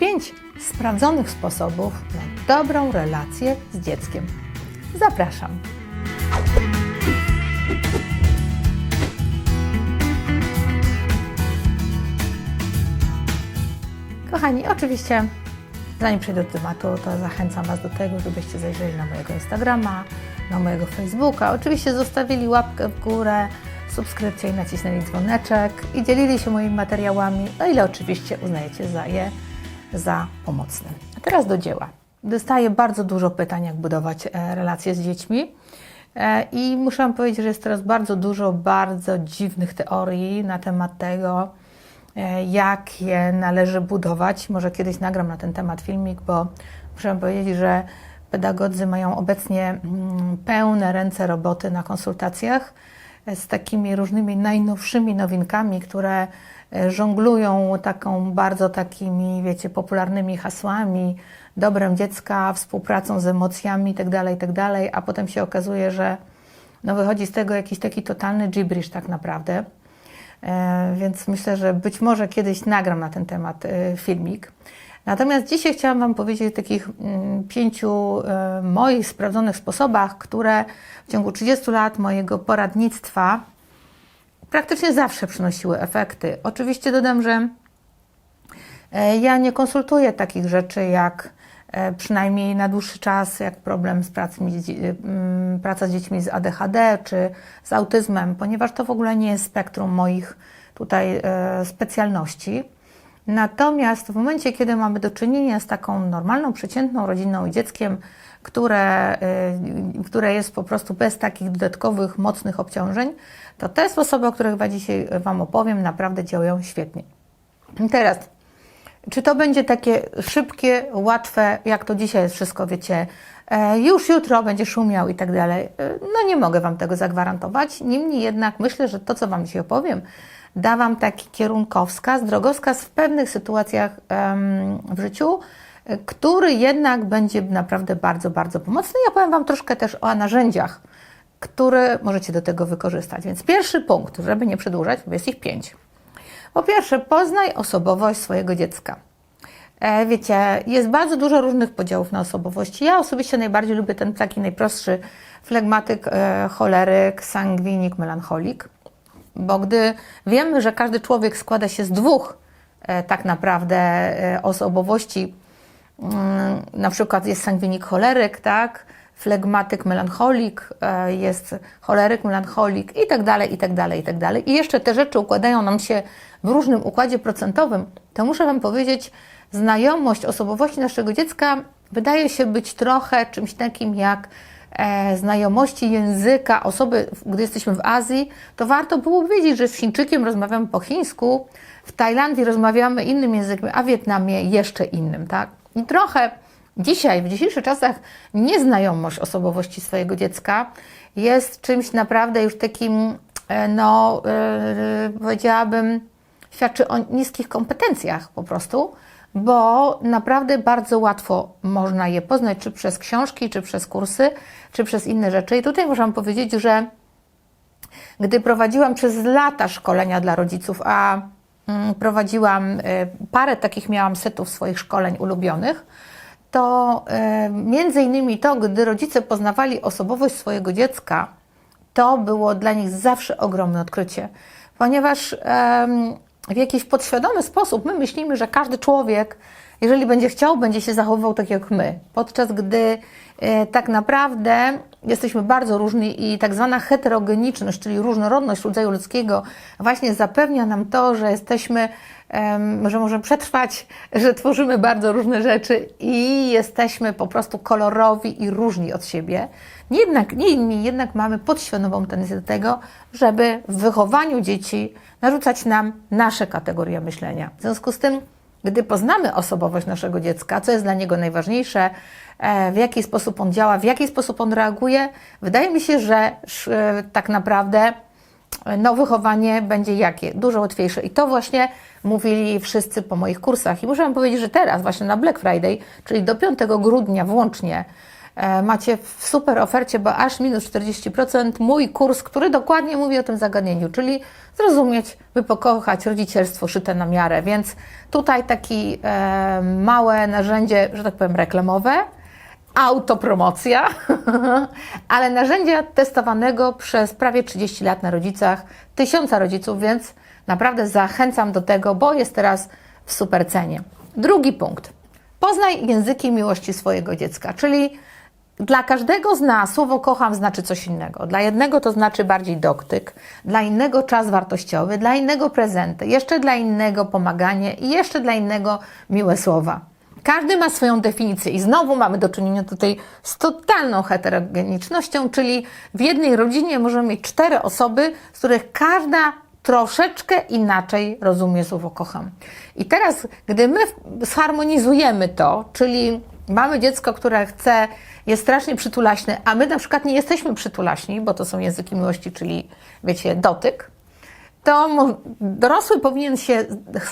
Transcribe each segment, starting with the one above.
5 sprawdzonych sposobów na dobrą relację z dzieckiem. Zapraszam. Kochani, oczywiście zanim przejdę do tematu, to zachęcam Was do tego, żebyście zajrzeli na mojego Instagrama, na mojego Facebooka. Oczywiście zostawili łapkę w górę, subskrypcję i nacisnęli dzwoneczek i dzielili się moimi materiałami, o ile oczywiście uznajecie za je za pomocne. A teraz do dzieła. Dostaję bardzo dużo pytań, jak budować e, relacje z dziećmi. E, I muszę powiedzieć, że jest teraz bardzo dużo bardzo dziwnych teorii na temat tego, e, jak je należy budować. Może kiedyś nagram na ten temat filmik, bo muszę powiedzieć, że pedagodzy mają obecnie mm, pełne ręce roboty na konsultacjach z takimi różnymi najnowszymi nowinkami, które żonglują taką bardzo takimi, wiecie, popularnymi hasłami, dobrem dziecka, współpracą z emocjami itd., itd., a potem się okazuje, że no wychodzi z tego jakiś taki totalny gibberish tak naprawdę. E, więc myślę, że być może kiedyś nagram na ten temat e, filmik. Natomiast dzisiaj chciałam Wam powiedzieć o takich mm, pięciu e, moich sprawdzonych sposobach, które w ciągu 30 lat mojego poradnictwa praktycznie zawsze przynosiły efekty. Oczywiście dodam, że e, ja nie konsultuję takich rzeczy jak e, przynajmniej na dłuższy czas, jak problem z pracą, praca z dziećmi z ADHD czy z autyzmem, ponieważ to w ogóle nie jest spektrum moich tutaj e, specjalności. Natomiast w momencie, kiedy mamy do czynienia z taką normalną, przeciętną rodziną i dzieckiem, które, y, które jest po prostu bez takich dodatkowych, mocnych obciążeń, to te sposoby, o których dzisiaj Wam opowiem, naprawdę działają świetnie. Teraz, czy to będzie takie szybkie, łatwe, jak to dzisiaj jest wszystko, wiecie, e, już jutro będzie szumiał i tak dalej? E, No nie mogę Wam tego zagwarantować. Niemniej jednak myślę, że to, co Wam dzisiaj opowiem, da Wam taki kierunkowskaz, drogowskaz w pewnych sytuacjach w życiu, e, który jednak będzie naprawdę bardzo, bardzo pomocny. Ja powiem Wam troszkę też o narzędziach, które możecie do tego wykorzystać. Więc pierwszy punkt, żeby nie przedłużać, bo jest ich pięć. Po pierwsze, poznaj osobowość swojego dziecka. E, Wiecie, jest bardzo dużo różnych podziałów na osobowości. Ja osobiście najbardziej lubię ten taki najprostszy flegmatyk, e, choleryk, sangwinik, melancholik, bo gdy wiemy, że każdy człowiek składa się z dwóch e, tak naprawdę e, osobowości, mm, na przykład jest sangwinik choleryk, tak? flegmatyk melancholik, e, jest choleryk melancholik i tak dalej, i tak dalej, i tak dalej. I jeszcze te rzeczy układają nam się w różnym układzie procentowym, to muszę Wam powiedzieć, znajomość osobowości naszego dziecka wydaje się być trochę czymś takim jak znajomości języka osoby, gdy jesteśmy w Azji, to warto było wiedzieć, że z Chińczykiem rozmawiamy po chińsku, w Tajlandii rozmawiamy innym językiem, a w Wietnamie jeszcze innym, tak? I trochę dzisiaj, w dzisiejszych czasach, nieznajomość osobowości swojego dziecka jest czymś naprawdę już takim, e, no, e, powiedziałabym, świadczy o niskich kompetencjach po prostu, bo naprawdę bardzo łatwo można je poznać, czy przez książki, czy przez kursy, czy przez inne rzeczy. I tutaj muszę powiedzieć, że gdy prowadziłam przez lata szkolenia dla rodziców, a mm, prowadziłam y, parę takich miałam setów swoich szkoleń ulubionych, to y, między innymi to, gdy rodzice poznawali osobowość swojego dziecka, to było dla nich zawsze ogromne odkrycie, ponieważ w jakiś podświadomy sposób my myślimy, że każdy człowiek, jeżeli będzie chciał, będzie się zachowywał tak jak my, podczas gdy e, tak naprawdę jesteśmy bardzo różni i tak zwana heterogeniczność, czyli różnorodność rodzaju ludzkiego, właśnie zapewnia nam to, że jesteśmy, że możemy przetrwać, że tworzymy bardzo różne rzeczy i jesteśmy po prostu kolorowi i różni od siebie. Jednak, nie inni, jednak mamy podświadomą tendencję do tego, żeby w wychowaniu dzieci narzucać nam nasze kategorie myślenia. W związku z tym, gdy poznamy osobowość naszego dziecka, co jest dla niego najważniejsze, e, w jaki sposób on działa, w jaki sposób on reaguje, wydaje mi się, że e, tak naprawdę e, no, wychowanie będzie jakie? Dużo łatwiejsze. I to właśnie mówili wszyscy po moich kursach. I muszę Wam powiedzieć, że teraz, właśnie na Black Friday, czyli do 5 grudnia włącznie, macie w super ofercie, bo aż minus 40% mój kurs, który dokładnie mówi o tym zagadnieniu, czyli zrozumieć, by pokochać rodzicielstwo szyte na miarę. Więc tutaj takie e, małe narzędzie, że tak powiem, reklamowe, autopromocja, ale narzędzia testowanego przez prawie 30 lat na rodzicach, tysiąca rodziców, więc naprawdę zachęcam do tego, bo jest teraz w super cenie. Drugi punkt. Poznaj języki miłości swojego dziecka, czyli dla każdego z nas słowo kocham znaczy coś innego. Dla jednego to znaczy bardziej dotyk, dla innego czas wartościowy, dla innego prezenty, jeszcze dla innego pomaganie i jeszcze dla innego miłe słowa. Każdy ma swoją definicję i znowu mamy do czynienia tutaj z totalną heterogenicznością, czyli w jednej rodzinie możemy mieć cztery osoby, z których każda troszeczkę inaczej rozumie słowo kocham. I teraz, gdy my zharmonizujemy to, czyli mamy dziecko, które chce, jest strasznie przytulaśne, a my na przykład nie jesteśmy przytulaśni, bo to są języki miłości, czyli wiecie, dotyk, to dorosły powinien się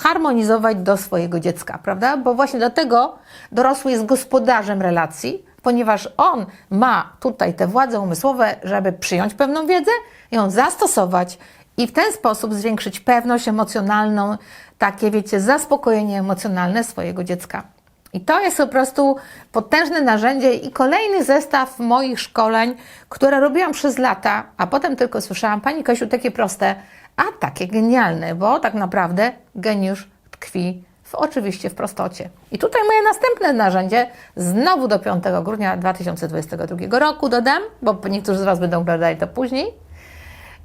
zharmonizować do swojego dziecka, prawda? Bo właśnie dlatego dorosły jest gospodarzem relacji, ponieważ on ma tutaj te władze umysłowe, żeby przyjąć pewną wiedzę, ją zastosować i w ten sposób zwiększyć pewność emocjonalną, takie wiecie, zaspokojenie emocjonalne swojego dziecka. I to jest po prostu potężne narzędzie i kolejny zestaw moich szkoleń, które robiłam przez lata, a potem tylko słyszałam, Pani Kasiu, takie proste, a takie genialne, bo tak naprawdę geniusz tkwi w, oczywiście w prostocie. I tutaj moje następne narzędzie, znowu do 5 grudnia 2022 roku dodam, bo niektórzy z Was będą oglądali to później.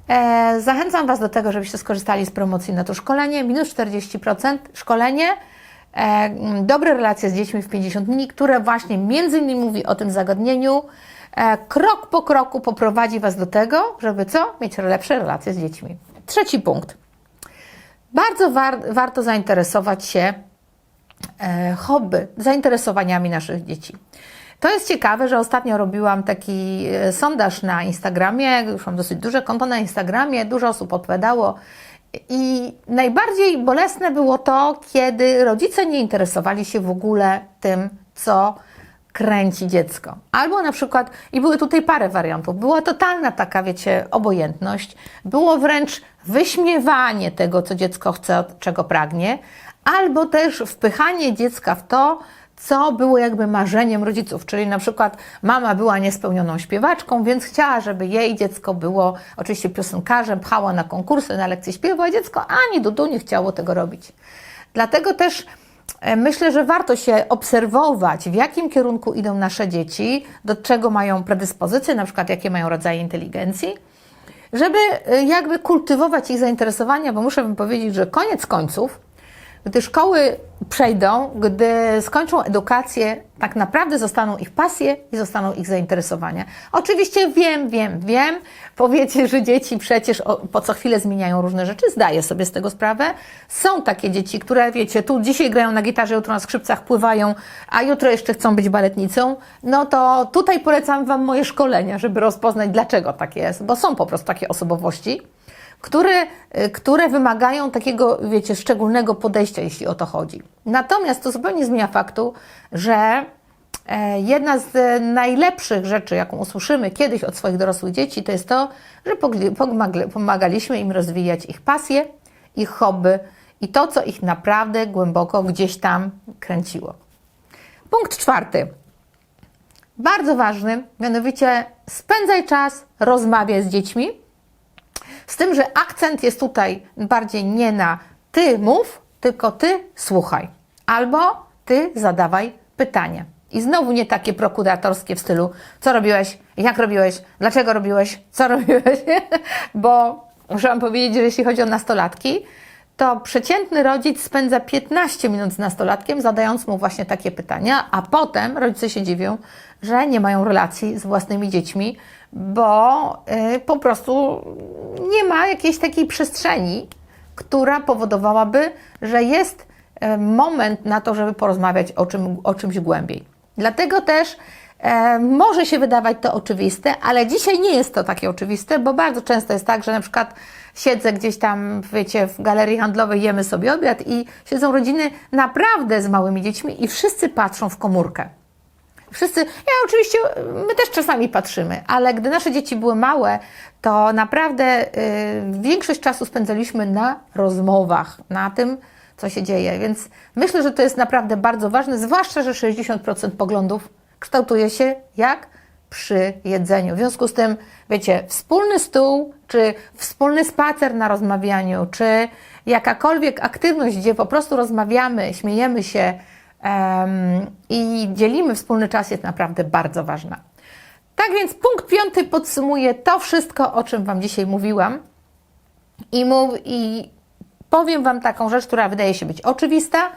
E, zachęcam Was do tego, żebyście skorzystali z promocji na to szkolenie. Minus 40% szkolenie. E, m, dobre relacje z dziećmi w 50 dni, które właśnie między innymi mówi o tym zagadnieniu. E, krok po kroku poprowadzi Was do tego, żeby co? Mieć lepsze relacje z dziećmi. Trzeci punkt. Bardzo war, warto zainteresować się e, hobby, zainteresowaniami naszych dzieci. To jest ciekawe, że ostatnio robiłam taki e, sondaż na Instagramie, już mam dosyć duże konto na Instagramie, dużo osób odpowiadało i najbardziej bolesne było to, kiedy rodzice nie interesowali się w ogóle tym, co kręci dziecko. Albo na przykład, i były tutaj parę wariantów, była totalna taka, wiecie, obojętność, było wręcz wyśmiewanie tego, co dziecko chce, czego pragnie, albo też wpychanie dziecka w to, co było jakby marzeniem rodziców, czyli na przykład mama była niespełnioną śpiewaczką, więc chciała, żeby jej dziecko było oczywiście piosenkarzem, pchała na konkursy, na lekcje śpiewu, a dziecko ani dudu nie chciało tego robić. Dlatego też e, myślę, że warto się obserwować, w jakim kierunku idą nasze dzieci, do czego mają predyspozycje, na przykład jakie mają rodzaje inteligencji, żeby e, jakby kultywować ich zainteresowania, bo muszę Wam powiedzieć, że koniec końców, gdy szkoły przejdą, gdy skończą edukację, tak naprawdę zostaną ich pasje i zostaną ich zainteresowania. Oczywiście wiem, wiem, wiem, powiecie, że dzieci przecież po co chwilę zmieniają różne rzeczy, zdaję sobie z tego sprawę. Są takie dzieci, które wiecie, tu dzisiaj grają na gitarze, jutro na skrzypcach pływają, a jutro jeszcze chcą być baletnicą. No to tutaj polecam Wam moje szkolenia, żeby rozpoznać, dlaczego tak jest, bo są po prostu takie osobowości które, y, które wymagają takiego, wiecie, szczególnego podejścia, jeśli o to chodzi. Natomiast to zupełnie zmienia faktu, że e, jedna z e, najlepszych rzeczy, jaką usłyszymy kiedyś od swoich dorosłych dzieci, to jest to, że pomagaliśmy im rozwijać ich pasje, ich hobby i to, co ich naprawdę głęboko gdzieś tam kręciło. Punkt czwarty bardzo ważny, mianowicie spędzaj czas, rozmawiaj z dziećmi. Z tym, że akcent jest tutaj bardziej nie na ty mów, tylko ty słuchaj. Albo ty zadawaj pytania. I znowu nie takie prokuratorskie w stylu, co robiłeś, jak robiłeś, dlaczego robiłeś, co robiłeś, bo muszę Wam powiedzieć, że jeśli chodzi o nastolatki, to przeciętny rodzic spędza 15 minut z nastolatkiem, zadając mu właśnie takie pytania, a potem rodzice się dziwią, że nie mają relacji z własnymi dziećmi, bo y, po prostu nie ma jakiejś takiej przestrzeni, która powodowałaby, że jest y, moment na to, żeby porozmawiać o, czym, o czymś głębiej. Dlatego też może się wydawać to oczywiste, ale dzisiaj nie jest to takie oczywiste, bo bardzo często jest tak, że na przykład siedzę gdzieś tam, wiecie, w galerii handlowej, jemy sobie obiad i siedzą rodziny naprawdę z małymi dziećmi i wszyscy patrzą w komórkę. Wszyscy, ja oczywiście, my też czasami patrzymy, ale gdy nasze dzieci były małe, to naprawdę y, większość czasu spędzaliśmy na rozmowach, na tym, co się dzieje. Więc myślę, że to jest naprawdę bardzo ważne, zwłaszcza, że 60% poglądów kształtuje się jak przy jedzeniu. W związku z tym, wiecie, wspólny stół, czy wspólny spacer na rozmawianiu, czy jakakolwiek aktywność, gdzie po prostu rozmawiamy, śmiejemy się em, i dzielimy wspólny czas, jest naprawdę bardzo ważna. Tak więc punkt piąty podsumuje to wszystko, o czym Wam dzisiaj mówiłam. I, mów, I powiem Wam taką rzecz, która wydaje się być oczywista,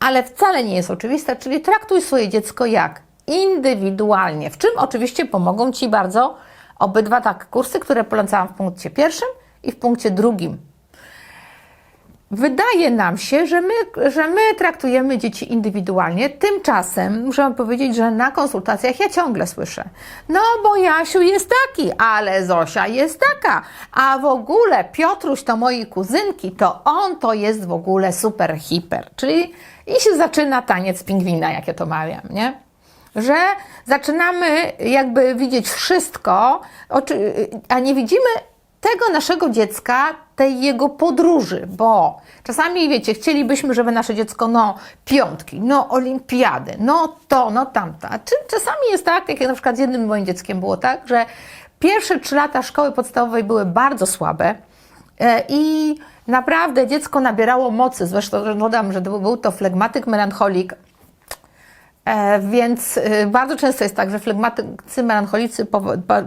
ale wcale nie jest oczywista, czyli traktuj swoje dziecko jak indywidualnie, w czym oczywiście pomogą Ci bardzo obydwa tak kursy, które polecałam w punkcie pierwszym i w punkcie drugim. Wydaje nam się, że my, że my traktujemy dzieci indywidualnie. Tymczasem muszę powiedzieć, że na konsultacjach ja ciągle słyszę: No, bo Jasiu jest taki, ale Zosia jest taka. A w ogóle Piotruś to moi kuzynki, to on to jest w ogóle super hiper. Czyli i się zaczyna taniec pingwina, jak ja to mawiam, nie? Że zaczynamy jakby widzieć wszystko, a nie widzimy tego naszego dziecka, tej jego podróży, bo czasami, wiecie, chcielibyśmy, żeby nasze dziecko, no, piątki, no, olimpiady, no to, no tamta. Czasami jest tak, jak na przykład z jednym moim dzieckiem było tak, że pierwsze trzy lata szkoły podstawowej były bardzo słabe e, i naprawdę dziecko nabierało mocy, zresztą dodam, że był to flegmatyk, melancholik, Więc y, bardzo często jest tak, że flegmatycy, melancholicy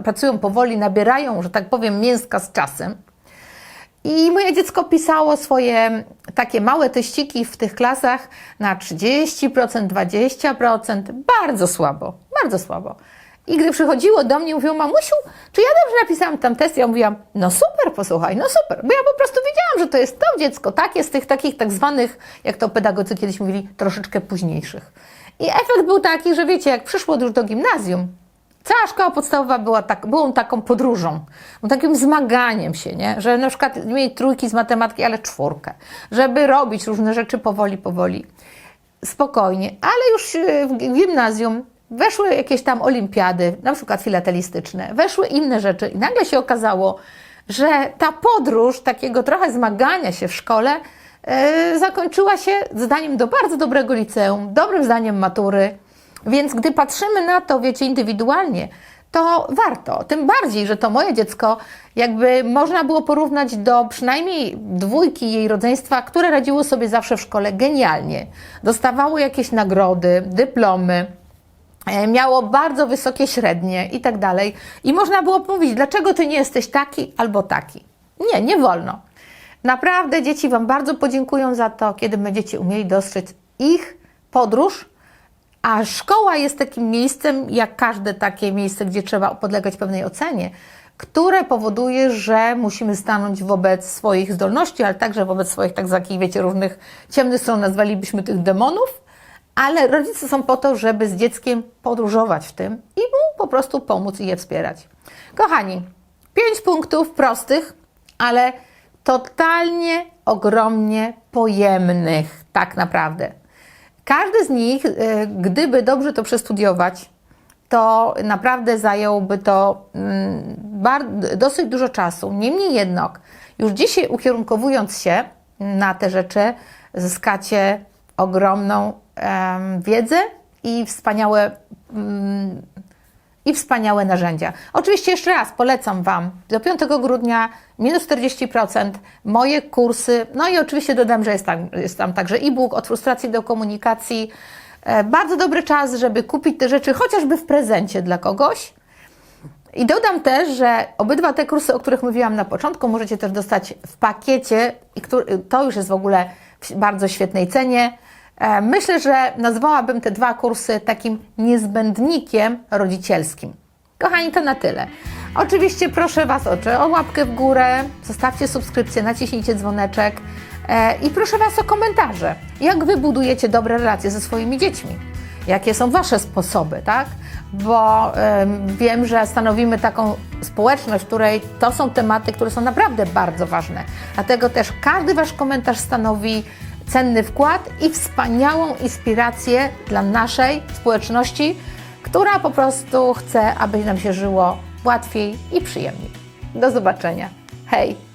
pracują powoli, nabierają, że tak powiem, mięska z czasem. I moje dziecko pisało swoje takie małe teściki w tych klasach na 30%, 20%, bardzo słabo, bardzo słabo. I gdy przychodziło do mnie, mówiło, mamusiu, czy ja dobrze napisałam tam test? Ja mówiłam, no super, posłuchaj, no super, bo ja po prostu wiedziałam, że to jest to dziecko, takie z tych takich tak zwanych, jak to pedagodzy kiedyś mówili, troszeczkę późniejszych. I efekt był taki, że wiecie, jak przyszło już do gimnazjum, cała szkoła podstawowa była tak, taką podróżą, takim zmaganiem się, nie? że na przykład mieli trójki z matematyki, ale czwórkę, żeby robić różne rzeczy powoli, powoli, spokojnie, ale już e, w gimnazjum weszły jakieś tam olimpiady, na przykład filatelistyczne, weszły inne rzeczy i nagle się okazało, że ta podróż takiego trochę zmagania się w szkole zakończyła się zdaniem do bardzo dobrego liceum, dobrym zdaniem matury. Więc gdy patrzymy na to, wiecie, indywidualnie, to warto. Tym bardziej, że to moje dziecko, jakby można było porównać do przynajmniej dwójki jej rodzeństwa, które radziło sobie zawsze w szkole genialnie. Dostawało jakieś nagrody, dyplomy. E, Miało bardzo wysokie średnie i tak dalej. I można było mówić, dlaczego ty nie jesteś taki albo taki. Nie, nie wolno. Naprawdę dzieci Wam bardzo podziękują za to, kiedy będziecie umieli dostrzec ich podróż, a szkoła jest takim miejscem, jak każde takie miejsce, gdzie trzeba podlegać pewnej ocenie, które powoduje, że musimy stanąć wobec swoich zdolności, ale także wobec swoich tak takich, wiecie, różnych ciemnych stron, nazwalibyśmy tych demonów, ale rodzice są po to, żeby z dzieckiem podróżować w tym i mu po prostu pomóc i je wspierać. Kochani, pięć punktów prostych, ale totalnie, ogromnie pojemnych, tak naprawdę. Każdy z nich, y, gdyby dobrze to przestudiować, to naprawdę zająłby to mm, dosyć dużo czasu. Niemniej jednak, już dzisiaj ukierunkowując się na te rzeczy, zyskacie ogromną wiedzę i wspaniałe mm, i wspaniałe narzędzia. Oczywiście jeszcze raz polecam Wam do 5 grudnia minus 40% moje kursy. No i oczywiście dodam, że jest tam, jest tam także e-book od frustracji do komunikacji. E, Bardzo dobry czas, żeby kupić te rzeczy chociażby w prezencie dla kogoś. I dodam też, że obydwa te kursy, o których mówiłam na początku, możecie też dostać w pakiecie i to już jest w ogóle w bardzo świetnej cenie. E, Myślę, że nazwałabym te dwa kursy takim niezbędnikiem rodzicielskim. Kochani, to na tyle. Oczywiście proszę Was o, o łapkę w górę, zostawcie subskrypcję, naciśnijcie dzwoneczek e, i proszę Was o komentarze. Jak Wy budujecie dobre relacje ze swoimi dziećmi? Jakie są Wasze sposoby, tak? Bo em, wiem, że stanowimy taką społeczność, w której to są tematy, które są naprawdę bardzo ważne. Dlatego też każdy Wasz komentarz stanowi cenny wkład i wspaniałą inspirację dla naszej społeczności, która po prostu chce, aby nam się żyło łatwiej i przyjemniej. Do zobaczenia. Hej!